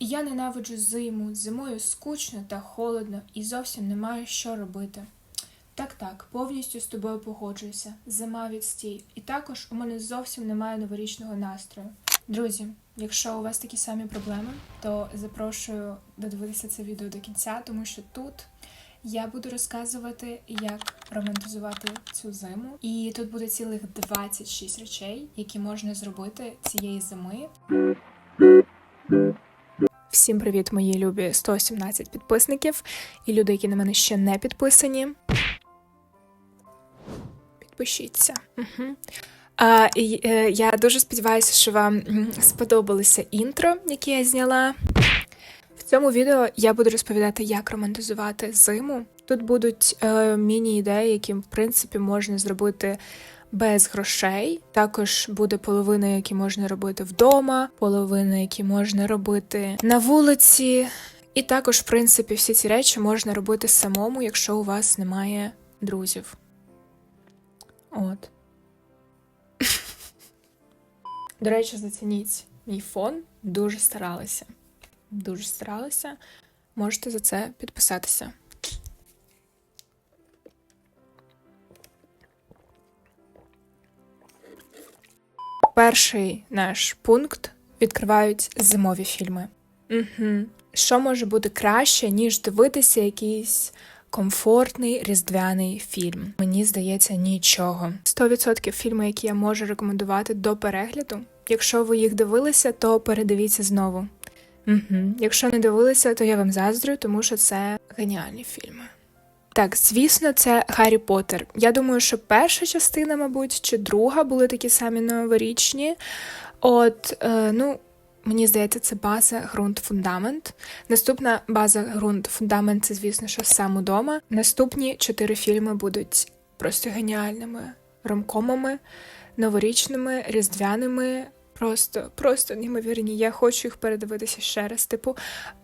Я ненавиджу зиму, зимою скучно та холодно і зовсім немає що робити. Так, так, повністю з тобою погоджуюся. Зима відстій. І також у мене зовсім немає новорічного настрою. Друзі, якщо у вас такі самі проблеми, то запрошую додивитися це відео до кінця, тому що тут я буду розказувати, як романтизувати цю зиму. І тут буде цілих 26 речей, які можна зробити цієї зими. Всім привіт, мої любі 117 підписників і люди, які на мене ще не підписані. Підпишіться. Угу. А, і, е, я дуже сподіваюся, що вам сподобалося інтро, яке я зняла. В цьому відео я буду розповідати, як романтизувати зиму. Тут будуть е, міні-ідеї, які, в принципі, можна зробити без грошей. Також буде половина, які можна робити вдома, половина, які можна робити на вулиці. І також, в принципі, всі ці речі можна робити самому, якщо у вас немає друзів. От. До речі, зацініть мій фон. Дуже старалася. Дуже старалася. Можете за це підписатися. Перший наш пункт відкривають зимові фільми. Угу. Що може бути краще, ніж дивитися якийсь комфортний різдвяний фільм? Мені здається, нічого. 100% фільми, які я можу рекомендувати до перегляду. Якщо ви їх дивилися, то передивіться знову. Угу. Якщо не дивилися, то я вам заздрю, тому що це геніальні фільми. Так, звісно, це Гаррі Поттер. Я думаю, що перша частина, мабуть, чи друга були такі самі новорічні. От, е, ну, мені здається, це база, ґрунт, фундамент. Наступна база, ґрунт, фундамент це, звісно, що сам удома. Наступні чотири фільми будуть просто геніальними ромкомами, новорічними, різдвяними. Просто, просто неймовірні. Я хочу їх передивитися ще раз. Типу,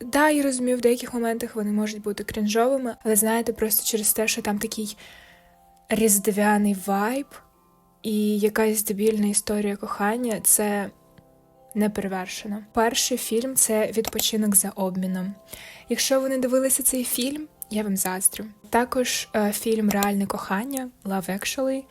да, я розумію, в деяких моментах вони можуть бути крінжовими, але знаєте, просто через те, що там такий різдвяний вайб і якась дебільна історія кохання, це неперевершено. Перший фільм це відпочинок за обміном. Якщо ви не дивилися цей фільм, я вам заздрю. Також е, фільм Реальне кохання Love Actually.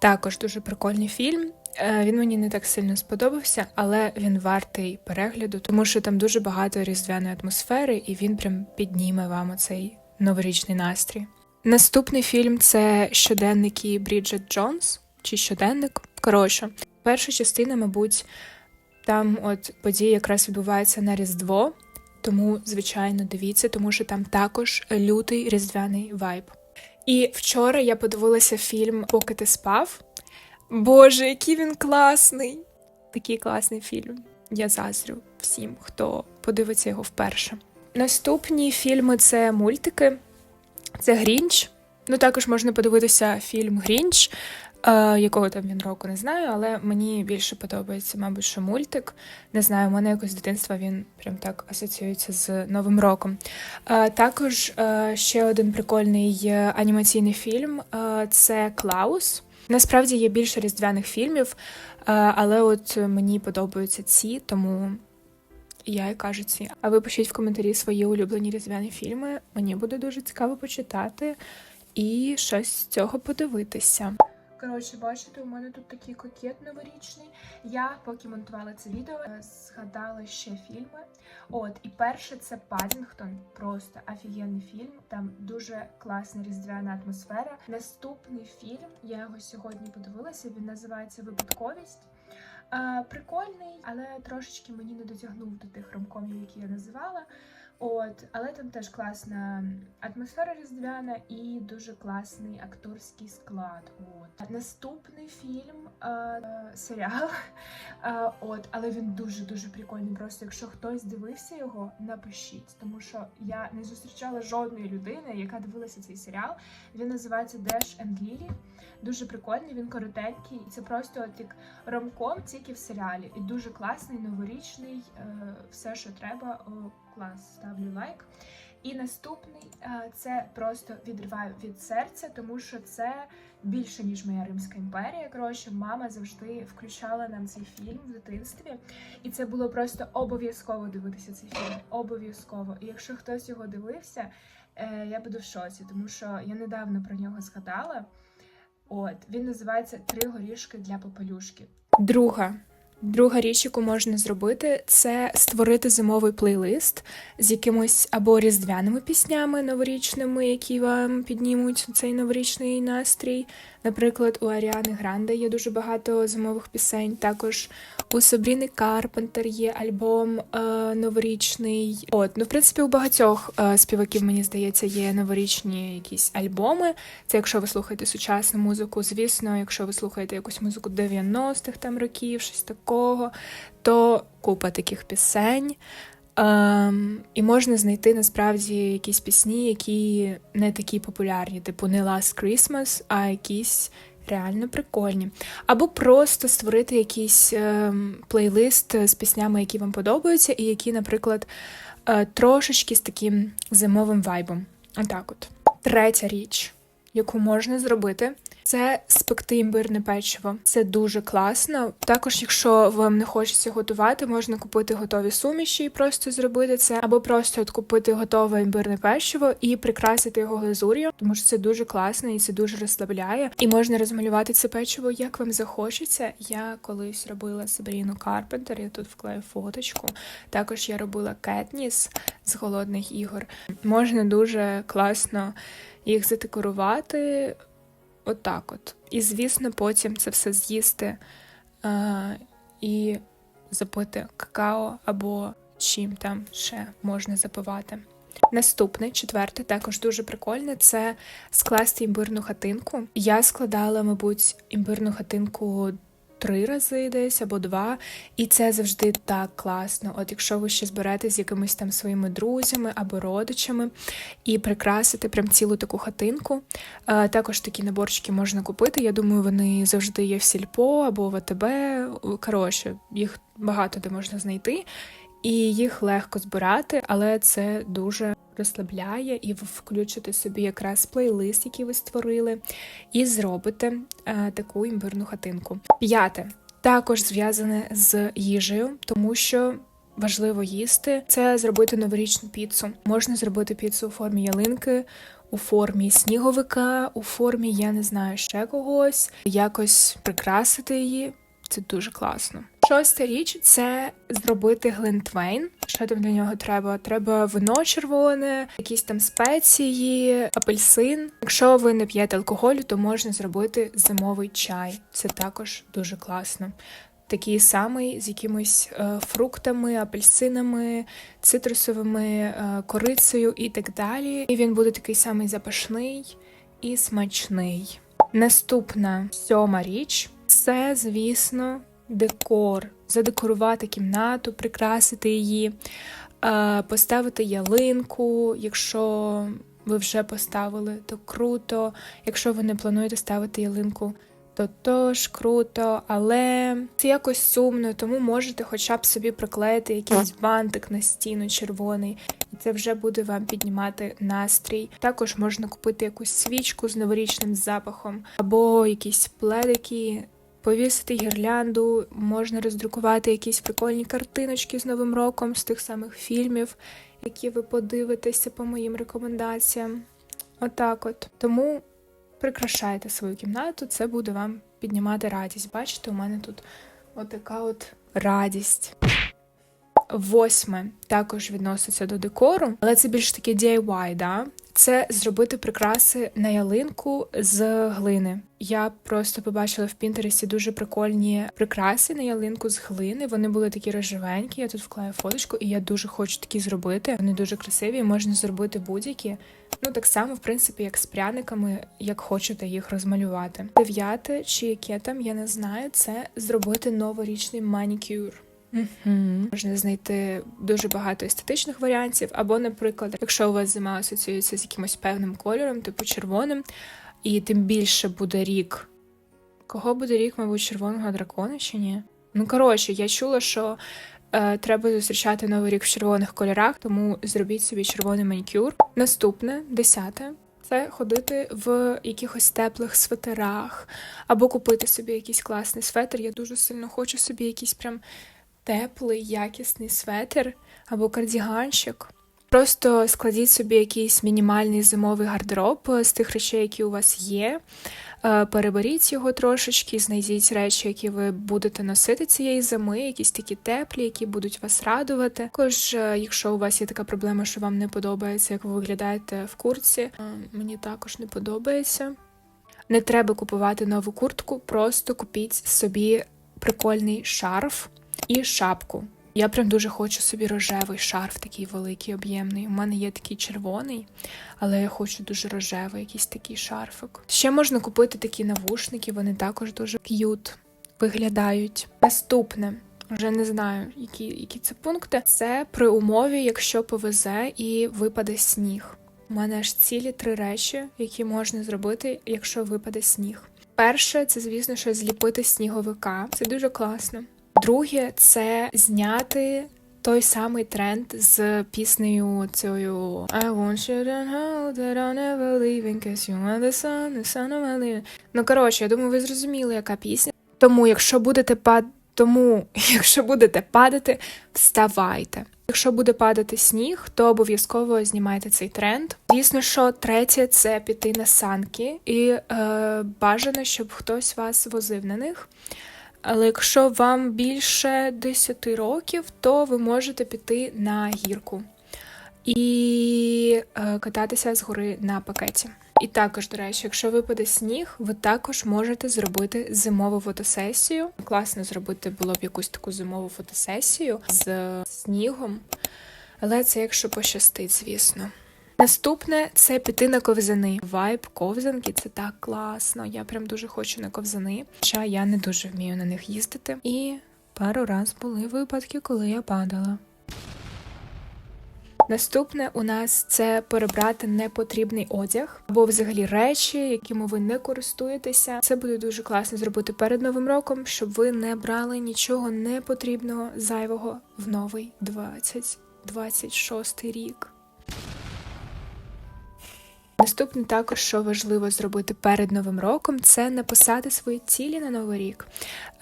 Також дуже прикольний фільм. Е, Він мені не так сильно сподобався, але він вартий перегляду, тому що там дуже багато різдвяної атмосфери, і він прям підніме вам оцей новорічний настрій. Наступний фільм це щоденники Бріджет Джонс чи щоденник. Коротше, перша частина, мабуть, там от події якраз відбуваються на Різдво, тому, звичайно, дивіться, тому що там також лютий різдвяний вайб. І вчора я подивилася фільм Поки ти спав. Боже, який він класний! Такий класний фільм. Я заздрю всім, хто подивиться його вперше. Наступні фільми це мультики, це Грінч. Ну, також можна подивитися фільм Грінч, е, якого там він року не знаю, але мені більше подобається, мабуть, що мультик. Не знаю, у мене якось з дитинства він прям так асоціюється з Новим роком. Е, також е, ще один прикольний анімаційний фільм це Клаус. Насправді є більше різдвяних фільмів, е, але от мені подобаються ці, тому я і кажу ці. А ви пишіть в коментарі свої улюблені різдвяні фільми. Мені буде дуже цікаво почитати і щось з цього подивитися. Коротше, бачите, у мене тут такий кокет новорічний. Я поки монтувала це відео, е, згадала ще фільми. От, і перше це Падінгтон. Просто офігенний фільм. Там дуже класна різдвяна атмосфера. Наступний фільм, я його сьогодні подивилася. Він називається Випадковість. Е, прикольний, але трошечки мені не дотягнув до тих ромкомів, які я називала. От, але там теж класна атмосфера різдвяна і дуже класний акторський склад. От наступний фільм е, е, серіал. Е, от, але він дуже дуже прикольний. Просто якщо хтось дивився його, напишіть, тому що я не зустрічала жодної людини, яка дивилася цей серіал. Він називається Dash and Lily. Дуже прикольний, він коротенький, і це просто от як ромком, тільки в серіалі. І дуже класний, новорічний, е, все, що треба. О, клас, ставлю лайк. І наступний е, це просто відриваю від серця, тому що це більше ніж моя Римська імперія. Коротше, мама завжди включала нам цей фільм в дитинстві, і це було просто обов'язково дивитися цей фільм. Обов'язково. І якщо хтось його дивився, е, я буду в шоці, тому що я недавно про нього згадала. От він називається Три горішки для попелюшки. Друга. Друга річ, яку можна зробити, це створити зимовий плейлист з якимось або різдвяними піснями новорічними, які вам піднімуть цей новорічний настрій. Наприклад, у Аріани Гранде є дуже багато зимових пісень. Також у Сабріни Карпентер є альбом е, новорічний. От, ну в принципі, у багатьох е, співаків, мені здається, є новорічні якісь альбоми. Це якщо ви слухаєте сучасну музику, звісно, якщо ви слухаєте якусь музику 90-х там років, щось такого, то купа таких пісень. Ем, і можна знайти насправді якісь пісні, які не такі популярні, типу не Last Christmas, а якісь реально прикольні. Або просто створити якийсь ем, плейлист з піснями, які вам подобаються, і які, наприклад, е, трошечки з таким зимовим вайбом. Отак от. Третя річ, яку можна зробити, це спекти імбирне печиво. Це дуже класно. Також, якщо вам не хочеться готувати, можна купити готові суміші і просто зробити це, або просто от купити готове імбирне печиво і прикрасити його глазур'ю, тому що це дуже класно і це дуже розслабляє. І можна розмалювати це печиво, як вам захочеться. Я колись робила Сабріну Карпентер, я тут вклею фоточку. Також я робила кетніс з голодних ігор. Можна дуже класно їх задекорувати. Отак от, І, звісно, потім це все з'їсти е, і запити какао або чим там ще можна запивати. Наступне, четверте, також дуже прикольне це скласти імбирну хатинку. Я складала, мабуть, імбирну хатинку три рази десь або два, і це завжди так класно. От якщо ви ще зберетесь з якимись там своїми друзями або родичами і прикрасити прям цілу таку хатинку. Е, також такі наборчики можна купити. Я думаю, вони завжди є в сільпо або в АТБ. Коротше, їх багато де можна знайти. І їх легко збирати, але це дуже розслабляє, і ви включите собі якраз плейлист, який ви створили, і зробите е, таку імбирну хатинку. П'яте також зв'язане з їжею, тому що. Важливо їсти це зробити новорічну піцу. Можна зробити піцу у формі ялинки, у формі сніговика, у формі я не знаю ще когось, якось прикрасити її. Це дуже класно. Шоста річ це зробити глинтвейн. Що там для нього треба? Треба вино червоне, якісь там спеції, апельсин. Якщо ви не п'єте алкоголю, то можна зробити зимовий чай. Це також дуже класно. Такий самий з якимись е, фруктами, апельсинами, цитрусовими, е, корицею і так далі. І він буде такий самий запашний і смачний. Наступна сьома річ це, звісно, декор, задекорувати кімнату, прикрасити її, е, поставити ялинку. Якщо ви вже поставили, то круто. Якщо ви не плануєте ставити ялинку, то тож круто, але це якось сумно, тому можете хоча б собі приклеїти якийсь бантик на стіну червоний, і це вже буде вам піднімати настрій. Також можна купити якусь свічку з новорічним запахом, або якісь пледики повісити гірлянду, можна роздрукувати якісь прикольні картиночки з Новим роком з тих самих фільмів, які ви подивитеся по моїм рекомендаціям. Отак от. Тому прикрашайте свою кімнату, це буде вам піднімати радість. Бачите, у мене тут отака от радість. Восьме також відноситься до декору, але це більш таке DIY, да? Це зробити прикраси на ялинку з глини. Я просто побачила в Пінтересті дуже прикольні прикраси на ялинку з глини. Вони були такі рожевенькі. Я тут вклаю фоточку, і я дуже хочу такі зробити. Вони дуже красиві, можна зробити будь-які. Ну так само, в принципі, як з пряниками, як хочете їх розмалювати. Дев'яте чи яке там я не знаю. Це зробити новорічний манікюр. Угу. Можна знайти дуже багато естетичних варіантів, або, наприклад, якщо у вас зима асоціюється з якимось певним кольором, типу червоним, і тим більше буде рік. Кого буде рік, мабуть, червоного дракона чи ні? Ну, коротше, я чула, що Е, треба зустрічати новий рік в червоних кольорах, тому зробіть собі червоний манікюр. Наступне, десяте. Це ходити в якихось теплих свитерах, або купити собі якийсь класний светр. Я дуже сильно хочу собі якийсь прям теплий, якісний светр або кардіганчик. Просто складіть собі якийсь мінімальний зимовий гардероб з тих речей, які у вас є. Е, переберіть його трошечки, знайдіть речі, які ви будете носити цієї зими, якісь такі теплі, які будуть вас радувати. Також, е, якщо у вас є така проблема, що вам не подобається, як ви виглядаєте в курці, е, мені також не подобається. Не треба купувати нову куртку, просто купіть собі прикольний шарф і шапку. Я прям дуже хочу собі рожевий шарф, такий великий, об'ємний. У мене є такий червоний, але я хочу дуже рожевий, якийсь такий шарфик. Ще можна купити такі навушники, вони також дуже к'ют виглядають. Наступне. Вже не знаю, які які це пункти. Це при умові, якщо повезе і випаде сніг. У мене аж цілі три речі, які можна зробити, якщо випаде сніг. Перше, це, звісно, що зліпити сніговика. Це дуже класно. Друге, це зняти той самий тренд з піснею цією I want you to know that I'll never leave in case you want the sun, the sun of my living. Ну коротше, я думаю, ви зрозуміли, яка пісня. Тому, якщо будете пад... Тому, якщо будете падати, вставайте. Якщо буде падати сніг, то обов'язково знімайте цей тренд. Звісно, що третє це піти на санки, і е, бажано, щоб хтось вас возив на них. Але якщо вам більше 10 років, то ви можете піти на гірку і е, кататися з гори на пакеті. І також, до речі, якщо випаде сніг, ви також можете зробити зимову фотосесію. Класно зробити було б якусь таку зимову фотосесію з снігом, але це якщо пощастить, звісно. Наступне це піти на ковзани. Вайб ковзанки це так класно. Я прям дуже хочу на ковзани, хоча я не дуже вмію на них їздити. І пару раз були випадки, коли я падала. Наступне у нас це перебрати непотрібний одяг або взагалі речі, якими ви не користуєтеся. Це буде дуже класно зробити перед новим роком, щоб ви не брали нічого непотрібного зайвого в новий 2026 рік. Наступне також, що важливо зробити перед новим роком, це написати свої цілі на новий рік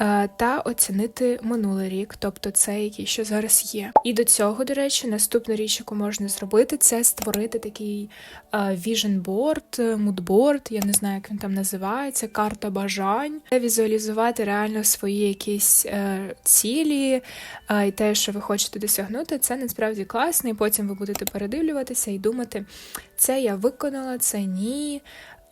е, та оцінити минулий рік, тобто цей, який що зараз є. І до цього, до речі, наступна річ, яку можна зробити, це створити такий е, vision board, mood я не знаю, як він там називається, карта бажань, візуалізувати реально свої якісь е, цілі і те, що ви хочете досягнути, це насправді класно, і потім ви будете передивлюватися і думати, це я виконала, це ні.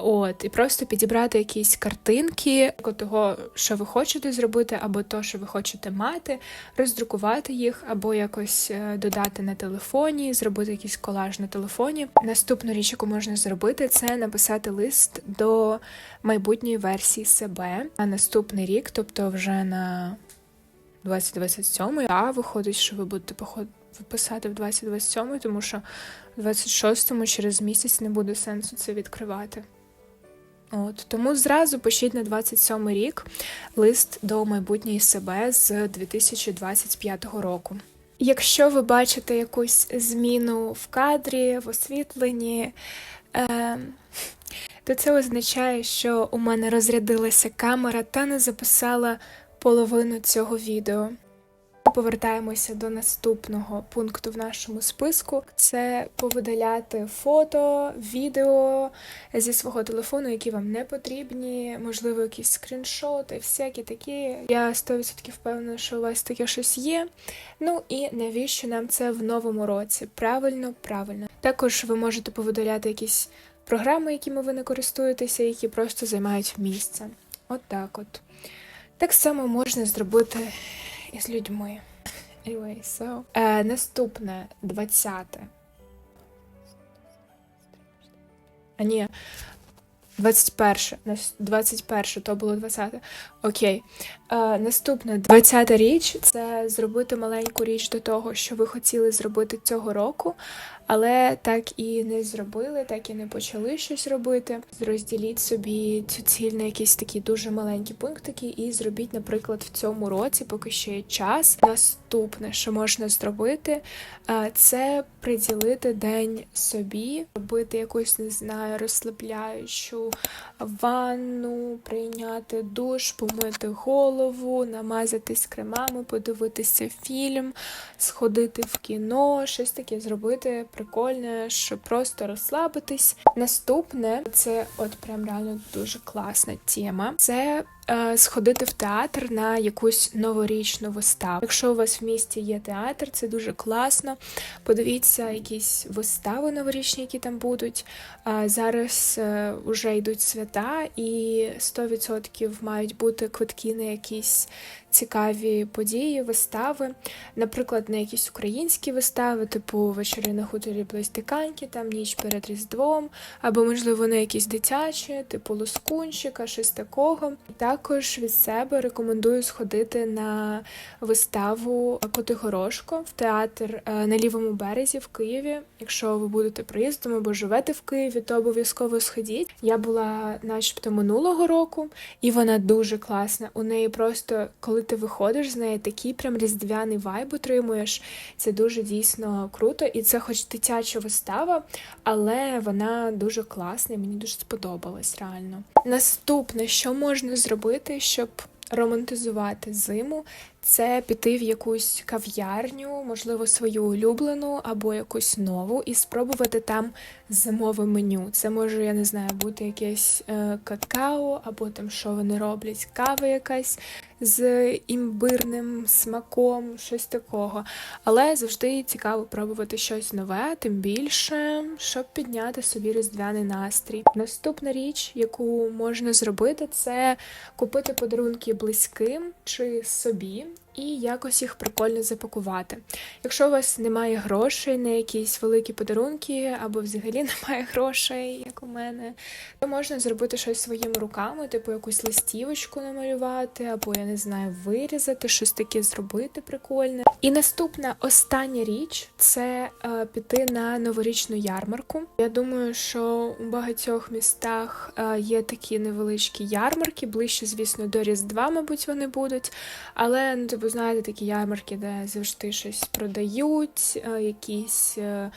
От, і просто підібрати якісь картинки того, що ви хочете зробити, або то, що ви хочете мати, роздрукувати їх, або якось е, додати на телефоні, зробити якийсь колаж на телефоні. Наступну річ, яку можна зробити, це написати лист до майбутньої версії себе на наступний рік, тобто вже на 2027, а виходить, що ви будете писати в 2027, тому що в 26-му через місяць не буде сенсу це відкривати. От Тому зразу пишіть на 27 рік лист до майбутньої себе з 2025 року. Якщо ви бачите якусь зміну в кадрі, в освітленні, е, то це означає, що у мене розрядилася камера та не записала половину цього відео. Повертаємося до наступного пункту в нашому списку: це повидаляти фото, відео зі свого телефону, які вам не потрібні, можливо, якісь скріншоти, всякі такі. Я 100% впевнена, що у вас таке щось є. Ну і навіщо нам це в новому році? Правильно, правильно. Також ви можете повидаляти якісь програми, якими ви не користуєтеся, які просто займають місце. От так от. Так само можна зробити із людьми. Anyway, so. Е, Наступне 20. А ні. 21. Нас- 21, то було 20. Окей. Е, наступне 20 річ це зробити маленьку річ до того, що ви хотіли зробити цього року, але так і не зробили, так і не почали щось робити. Розділіть собі цю ціль на якісь такі дуже маленькі пунктики і зробіть, наприклад, в цьому році, поки ще є час. Наступне, що можна зробити, це приділити день собі, робити якусь, не знаю, розслабляючу ванну, прийняти душ, помити голову, намазатись кремами, подивитися фільм, сходити в кіно, щось таке зробити прикольне, щоб просто розслабитись. Наступне це от прям реально дуже класна тема. Це сходити в театр на якусь новорічну виставу. Якщо у вас в місті є театр, це дуже класно. Подивіться якісь вистави новорічні, які там будуть. Зараз е, вже йдуть свята, і 100% мають бути квитки на якісь цікаві події, вистави. Наприклад, на якісь українські вистави, типу вечори на хуторі Блистиканьки, там ніч перед Різдвом, або, можливо, на якісь дитячі, типу Лоскунчика, щось такого. Також від себе рекомендую сходити на виставу Котигорошко в театр е, на лівому березі в Києві. Якщо ви будете приїздом або живете в Києві, то обов'язково сходіть. Я була, начебто, минулого року, і вона дуже класна. У неї просто, коли ти виходиш з неї, такий прям різдвяний вайб отримуєш. Це дуже дійсно круто, і це, хоч дитяча вистава, але вона дуже класна, і мені дуже сподобалась реально. Наступне, що можна зробити, щоб романтизувати зиму, це піти в якусь кав'ярню, можливо, свою улюблену або якусь нову, і спробувати там зимове меню. Це може, я не знаю, бути якесь е, какао, або там що вони роблять, кава якась з імбирним смаком, щось такого. Але завжди цікаво пробувати щось нове, тим більше, щоб підняти собі різдвяний настрій. Наступна річ, яку можна зробити, це купити подарунки близьким чи собі. І якось їх прикольно запакувати. Якщо у вас немає грошей на якісь великі подарунки, або взагалі немає грошей, як у мене, то можна зробити щось своїми руками, типу якусь листівочку намалювати, або я не знаю, вирізати, щось таке зробити прикольне. І наступна остання річ це е, піти на новорічну ярмарку. Я думаю, що у багатьох містах е, є такі невеличкі ярмарки, ближче, звісно, до Різдва, мабуть, вони будуть. Але ну, типу, знаєте, такі ярмарки, де завжди щось продають, е, якісь. е,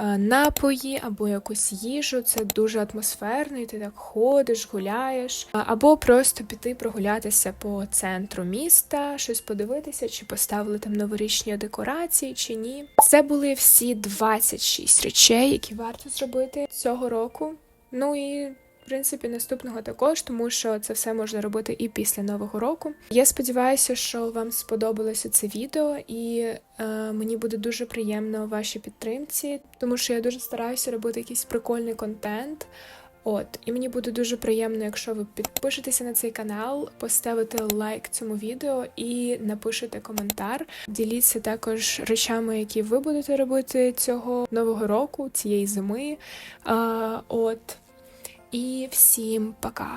е, Напої або якусь їжу, це дуже атмосферно, і ти так ходиш, гуляєш, або просто піти прогулятися по центру міста, щось подивитися, чи поставили там новорічні декорації, чи ні. Це були всі 26 речей, які варто зробити цього року. Ну і принципі, наступного також, тому що це все можна робити і після нового року. Я сподіваюся, що вам сподобалося це відео, і е, мені буде дуже приємно вашій підтримці, тому що я дуже стараюся робити якийсь прикольний контент. От, і мені буде дуже приємно, якщо ви підпишетеся на цей канал, поставите лайк цьому відео і напишете коментар. Діліться також речами, які ви будете робити цього нового року, цієї зими. А, от. І всім пока!